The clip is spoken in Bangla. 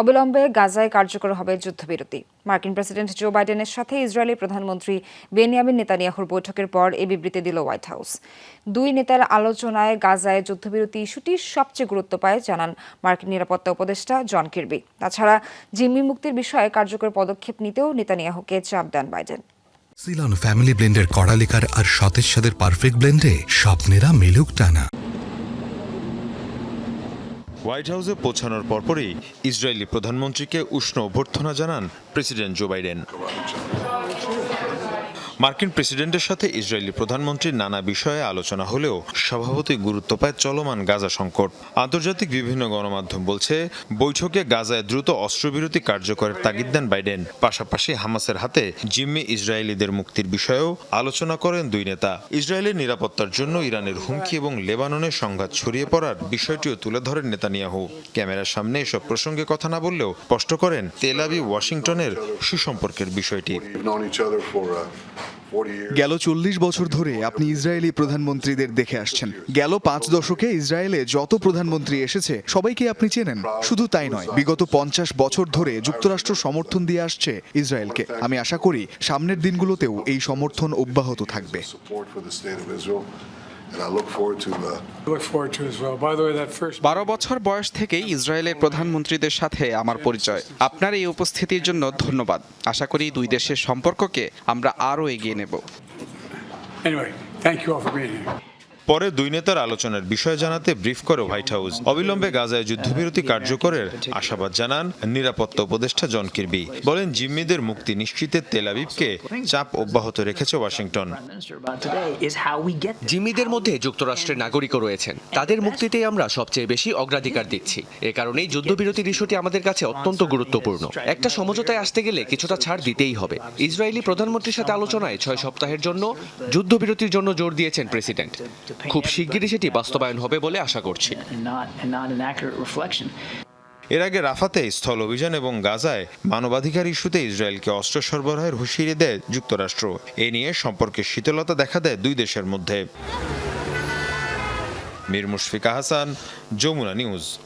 অবিলম্বে গাজায় কার্যকর হবে যুদ্ধবিরতি। মার্কিন প্রেসিডেন্ট জো বাইডেনের সাথে ইসরায়েলি প্রধানমন্ত্রী বেনিয়ামিন নেতানিয়াহুর বৈঠকের পর এ বিবৃতি দিল হোয়াইট হাউস। দুই নেতার আলোচনায় গাজায় যুদ্ধবিরতি ইস্যুটি সবচেয়ে গুরুত্ব পায়, জানান মার্কিন নিরাপত্তা উপদেষ্টা জন কির্বি। তাছাড়া জিম্মি মুক্তির বিষয়ে কার্যকর পদক্ষেপ নিতেও নেতানিয়াহুকে চাপ দেন বাইডেন। সিলন ফ্যামিলি ব্লেন্ডের কড়ালিকার আর সতেজ সাদের পারফেক্ট ব্লেন্ডে স্বপ্নেরা মেলুক টানা। হোয়াইট হাউসে পৌঁছানোর পরপরই ইসরায়েলি প্রধানমন্ত্রীকে উষ্ণ অভ্যর্থনা জানান প্রেসিডেন্ট জো বাইডেন। মার্কিন প্রেসিডেন্টের সাথে ইসরায়েলি প্রধানমন্ত্রীর নানা বিষয়ে আলোচনা হলেও স্বভাবতই গুরুত্ব পায় চলমান গাজা সংকট। আন্তর্জাতিক বিভিন্ন গণমাধ্যম বলছে, বৈঠকে গাজায় দ্রুত অস্ত্রবিরতি কার্যকরের তাগিদ দেন বাইডেন। পাশাপাশি হামাসের হাতে জিম্মি ইসরায়েলিদের মুক্তির বিষয়েও আলোচনা করেন দুই নেতা। ইসরায়েলের নিরাপত্তার জন্য ইরানের হুমকি এবং লেবাননের সংঘাত ছড়িয়ে পড়ার বিষয়টিও তুলে ধরেন নেতানিয়াহু। ক্যামেরার সামনে এসব প্রসঙ্গে কথা না বললেও স্পষ্ট করেন তেলাবি ওয়াশিংটনের সুসম্পর্কের বিষয়টি। We've known each other for 40 years. গেল চল্লিশ বছর ধরে আপনি ইসরায়েলি প্রধানমন্ত্রীদের দেখে আসছেন। গেল পাঁচ দশকে ইসরায়েলে যত প্রধানমন্ত্রী এসেছে সবাইকে আপনি চেনেন। শুধু তাই নয় বিগত পঞ্চাশ বছর ধরে যুক্তরাষ্ট্র সমর্থন দিয়ে আসছে ইসরায়েলকে। আমি আশা করি সামনের দিনগুলোতেও এই সমর্থন অব্যাহত থাকবে। Uh, look forward to as well. By the way, that first বারো বছর বয়স থেকেই ইসরায়েলের প্রধানমন্ত্রীদের সাথে আমার পরিচয়। আপনার এই উপস্থিতির জন্য ধন্যবাদ। আশা করি দুই দেশের সম্পর্ককে আমরা আরও এগিয়ে নেব। পরে দুই নেতার আলোচনার বিষয় জানাতে ব্রিফ করে হোয়াইট হাউস। অবিলম্বে গাজায় যুদ্ধবিরতি কার্যকরের আশাবাদ জানান নিরাপত্তা উপদেষ্টা জন কির্বি। বলেন, জিম্মিদের মুক্তি নিশ্চিতে তেল আবিবকে চাপ অব্যাহত রেখেছে ওয়াশিংটন. জিম্মিদের মধ্যে যুক্তরাষ্ট্রের নাগরিকও রয়েছেন। তাদের মুক্তিতেই আমরা সবচেয়ে বেশি অগ্রাধিকার দিচ্ছি। এ কারণেই যুদ্ধবিরতির ইস্যুটি আমাদের কাছে অত্যন্ত গুরুত্বপূর্ণ। একটা সমঝোতায় আসতে গেলে কিছুটা ছাড় দিতেই হবে। ইসরায়েলি প্রধানমন্ত্রীর সাথে আলোচনায় ছয় সপ্তাহের জন্য যুদ্ধবিরতির জন্য জোর দিয়েছেন প্রেসিডেন্ট। খুব শিগগিরই সেটি বাস্তবায়ন হবে বলে আশা করছি. এর আগে রাফাতে স্থল অভিযান এবং গাজায় মানবাধিকার ইস্যুতে ইসরায়েলকে অস্ত্র সরবরাহের হুঁশিয়ারি দেয় যুক্তরাষ্ট্র। এ নিয়ে সম্পর্কে শীতলতা দেখা দেয় দুই দেশের মধ্যে। মীর মুশফিকা হাসান যমুনা নিউজ।